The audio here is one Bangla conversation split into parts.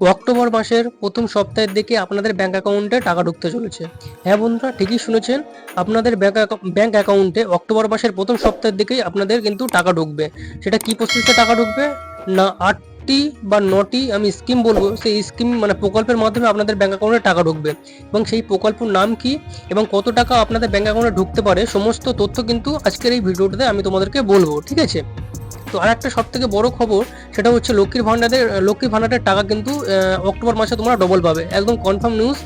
অক্টোবর মাসের প্রথম সপ্তাহের দিকে আপনাদের ব্যাংক অ্যাকাউন্টে টাকা ঢুকতে চলেছে। হ্যাঁ বন্ধুরা, ঠিকই শুনেছেন, আপনাদের ব্যাংক ব্যাংক অ্যাকাউন্টে অক্টোবর মাসের প্রথম সপ্তাহের দিকেই আপনাদের কিন্তু টাকা ঢুকবে। সেটা কি প্রসেসে টাকা ঢুকবে? না, আটটি বা নটি আমি স্কিম বলব, সেই স্কিম মানে প্রকল্পের মাধ্যমে আপনাদের ব্যাংক অ্যাকাউন্টে টাকা ঢুকবে। এবং সেই প্রকল্পের নাম কি এবং কত টাকা আপনাদের ব্যাংক অ্যাকাউন্টে ঢুকতে পারে, সমস্ত তথ্য কিন্তু আজকের এই ভিডিওটাতে আমি তোমাদেরকে বলব, ঠিক আছে? তো আর একটা সব থেকে বড় খবর, সেটা হচ্ছে লক্ষ্মীর ভান্ডারের লক্ষ্মীর ভান্ডারের টাকা কিন্তু অক্টোবর মাসে তোমরা ডবল পাবে। একদম কনফার্ম নিউজ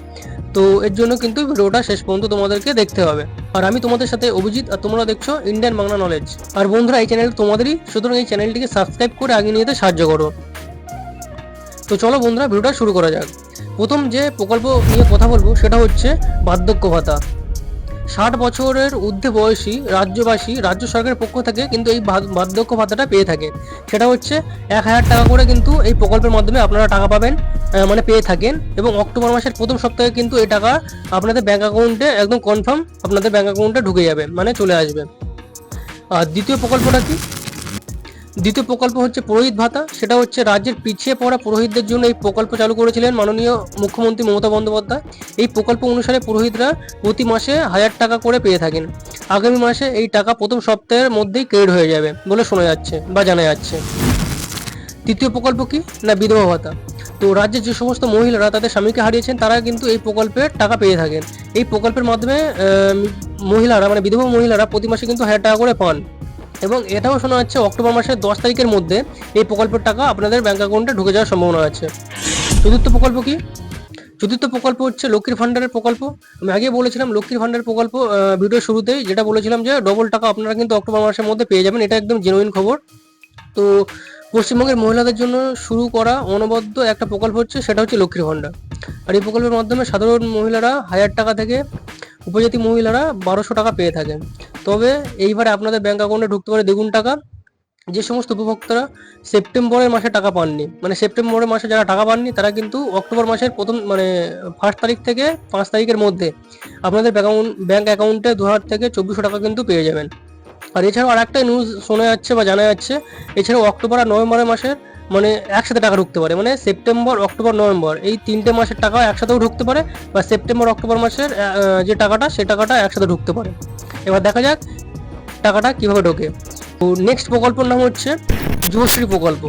তো এর জন্য কিন্তু ভিডিওটা শেষ পর্যন্ত তোমাদেরকে দেখতে হবে। আর আমি তোমাদের সাথে অভিজিৎ, আর তোমরা দেখছ ইন্ডিয়ান বাংলা নলেজ আর বন্ধুরা, এই চ্যানেল তোমাদেরই, সুতরাং এই চ্যানেলটিকে সাবস্ক্রাইব করে আগে নিয়ে যেতে সাহায্য করো। তো চলো বন্ধুরা, ভিডিওটা শুরু করা যাক। প্রথম যে প্রকল্প নিয়ে কথা বলব, সেটা হচ্ছে বার্ধক্য ভাতা। ষাট বছরের ঊর্ধ্বে বয়সী রাজ্যবাসী রাজ্য সরকারের পক্ষ থেকে কিন্তু এই বার্ধক্য ভাতাটা পেয়ে থাকে। সেটা হচ্ছে এক হাজার টাকা করে কিন্তু এই প্রকল্পের মাধ্যমে আপনারা টাকা পাবেন মানে পেয়ে থাকেন এবং অক্টোবর মাসের প্রথম সপ্তাহে কিন্তু এই টাকা আপনাদের ব্যাঙ্ক অ্যাকাউন্টে একদম কনফার্ম আপনাদের ব্যাঙ্ক অ্যাকাউন্টে ঢুকে যাবে মানে চলে আসবে। আর দ্বিতীয় প্রকল্পটা কি? দ্বিতীয় প্রকল্প হচ্ছে পুরোহিত ভাতা। সেটা হচ্ছে রাজ্যের পিছিয়ে পড়া পুরোহিতদের জন্য এই প্রকল্প চালু করেছিলেন মাননীয় মুখ্যমন্ত্রী মমতা বন্দ্যোপাধ্যায়। এই প্রকল্প অনুসারে পুরোহিতরা প্রতি মাসে হাজার টাকা করে পেয়ে থাকেন। আগামী মাসে এই টাকা প্রথম সপ্তাহের মধ্যেই ক্রেডিট হয়ে যাবে বলে শোনা যাচ্ছে বা জানা যাচ্ছে। তৃতীয় প্রকল্প কি? না, বিধবা ভাতা। তো রাজ্যের যে সমস্ত মহিলারা তাদের স্বামীকে হারিয়েছেন, তারা কিন্তু এই প্রকল্পের টাকা পেয়ে থাকেন। এই প্রকল্পের মাধ্যমে মহিলারা মানে বিধবা মহিলারা প্রতি মাসে কিন্তু হাজার টাকা করে পান। এবং এটাও শোনা যাচ্ছে অক্টোবর মাসের দশ তারিখের মধ্যে এই প্রকল্পের টাকা আপনাদের ব্যাঙ্ক অ্যাকাউন্টে ঢুকে যাওয়ার সম্ভাবনা আছে। চতুর্থ প্রকল্প কি? চতুর্থ প্রকল্প হচ্ছে লক্ষ্মীর ভান্ডারের প্রকল্প। আমি আগে বলেছিলাম লক্ষ্মীর ভান্ডারের প্রকল্প ভিডিও শুরুতেই যেটা বলেছিলাম যে ডবল টাকা আপনারা কিন্তু অক্টোবর মাসের মধ্যে পেয়ে যাবেন, এটা একদম জেনুইন খবর। তো পশ্চিমবঙ্গের মহিলাদের জন্য শুরু করা অনবদ্য একটা প্রকল্প হচ্ছে, সেটা হচ্ছে লক্ষ্মীর ভান্ডার আর এই প্রকল্পের মাধ্যমে সাধারণ মহিলারা হাজার টাকা থেকে উপজাতি মহিলারা বারোশো টাকা পেয়ে থাকেন। তবে এইবারে আপনাদের ব্যাংক অ্যাকাউন্টে ঢুকতে পারে দ্বিগুণ টাকা। যে সমস্ত উপভোক্তারা সেপ্টেম্বরের মাসে টাকা পাননি মানে সেপ্টেম্বরের মাসে যারা টাকা পাননি, তারা কিন্তু অক্টোবর মাসের প্রথম মানে ফার্স্ট তারিখ থেকে পাঁচ তারিখের মধ্যে আপনাদের ব্যাংক অ্যাকাউন্টে দু হাজার থেকে চব্বিশশো টাকা কিন্তু পেয়ে যাবেন। আর এছাড়াও আর একটা নিউজ শোনা যাচ্ছে বা জানা যাচ্ছে, এছাড়াও অক্টোবর আর নভেম্বরের মাসের মানে একসাথে টাকা ঢুকতে পারে মানে সেপ্টেম্বর, অক্টোবর, নভেম্বর, এই তিনটে মাসের টাকা একসাথেও ঢুকতে পারে বা সেপ্টেম্বর, অক্টোবর মাসের যে টাকাটা, সে টাকাটা একসাথে ঢুকতে পারে। এবার দেখা যাক টাকাটা কীভাবে ঢোকে। তো নেক্সট প্রকল্পের নাম হচ্ছে যুবশ্রী প্রকল্প।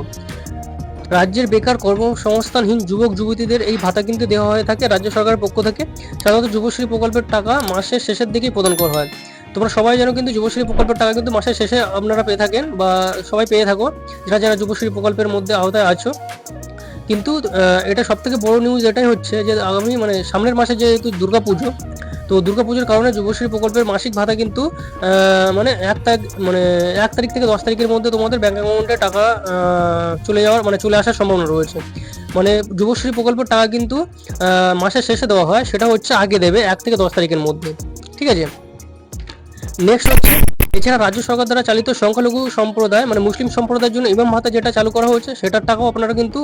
রাজ্যের বেকার কর্মসংস্থানহীন যুবক, যুবতীদের এই ভাতা কিন্তু দেওয়া হয়ে থাকে রাজ্য সরকারের পক্ষ থেকে। সাধারণত যুবশ্রী প্রকল্পের টাকা মাসের শেষের দিকেই প্রদান করা হয়। তোমরা সবাই জানো কিন্তু যুবশ্রী প্রকল্পের টাকা কিন্তু মাসের শেষে আপনারা পেয়ে থাকেন বা সবাই পেয়ে থাকো। যারা যারা যুবশ্রী প্রকল্পের মধ্যে আওতায় আছো। কিন্তু এটা সব থেকে বড় নিউজ এটাই হচ্ছে যে আগামী মানে সামনের মাসে যেহেতু দুর্গাপুজো তো দুর্গাপুজোর কারণে যুবশ্রী প্রকল্পের মাসিক ভাতা কিন্তু মানে এক তারিখ মানে এক তারিখ থেকে দশ তারিখের মধ্যে তোমাদের ব্যাঙ্ক অ্যাকাউন্টে টাকা চলে যাওয়ার মানে চলে আসার সম্ভাবনা রয়েছে। মানে যুবশ্রী প্রকল্পের টাকা কিন্তু মাসের শেষে দেওয়া হয়, সেটা হচ্ছে আগে দেবে এক থেকে দশ তারিখের মধ্যে। ঠিক আছে? নেক্সট হচ্ছে এছাড়া রাজ্য সরকার দ্বারা চালিত সংখ্যালঘু সম্প্রদায় মানে মুসলিম সম্প্রদায়ের জন্য ইমাম ভাতা যেটা চালু করা হয়েছে, সেটার টাকাও আপনারা কিন্তু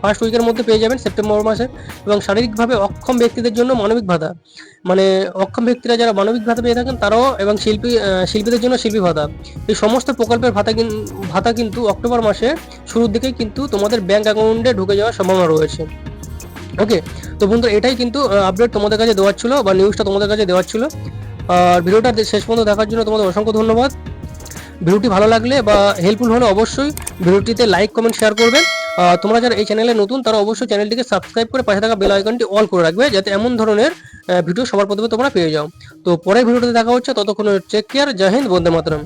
ফার্স্ট উইকের মধ্যে পেয়ে যাবেন সেপ্টেম্বর মাসে এবং শারীরিকভাবে অক্ষম ব্যক্তিদের জন্য মানবিক ভাতা। মানে অক্ষম ব্যক্তিরা যারা মানবিক ভাতা পেয়ে থাকেন, তারাও এবং শিল্পী শিল্পীদের জন্য শিল্পী ভাতা। এই সমস্ত প্রকল্পের ভাতা ভাতা কিন্তু অক্টোবর মাসে শুরুর দিকেই কিন্তু তোমাদের ব্যাংক অ্যাকাউন্টে ঢুকে যাওয়ার সম্ভাবনা রয়েছে। ওকে তো বন্ধু এটাই কিন্তু আপডেট তোমাদের কাছে দেওয়ার ছিল বা নিউজটা তোমাদের কাছে দেওয়ার ছিল। আর ভিডিওটা শেষ পর্যন্ত দেখার জন্য তোমাদের অসংখ্য ধন্যবাদ। ভিডিওটি ভালো লাগলে বা হেল্পফুল হলে অবশ্যই ভিডিওটিতে লাইক কমেন্ট শেয়ার করবেন তোমরা যারা এই চ্যানেলে নতুন, তারা অবশ্যই চ্যানেলটিকে সাবস্ক্রাইব করে পাশে থাকা বেল আইকনটি অল করে রাখবে, যাতে এমন ধরনের ভিডিও সবার প্রথমে তোমরা পেয়ে যাও। তো পরের ভিডিওতে দেখা হচ্ছে, ততক্ষণ চেক কেয়ার জয় হিন্দ, বন্দে মাতরম।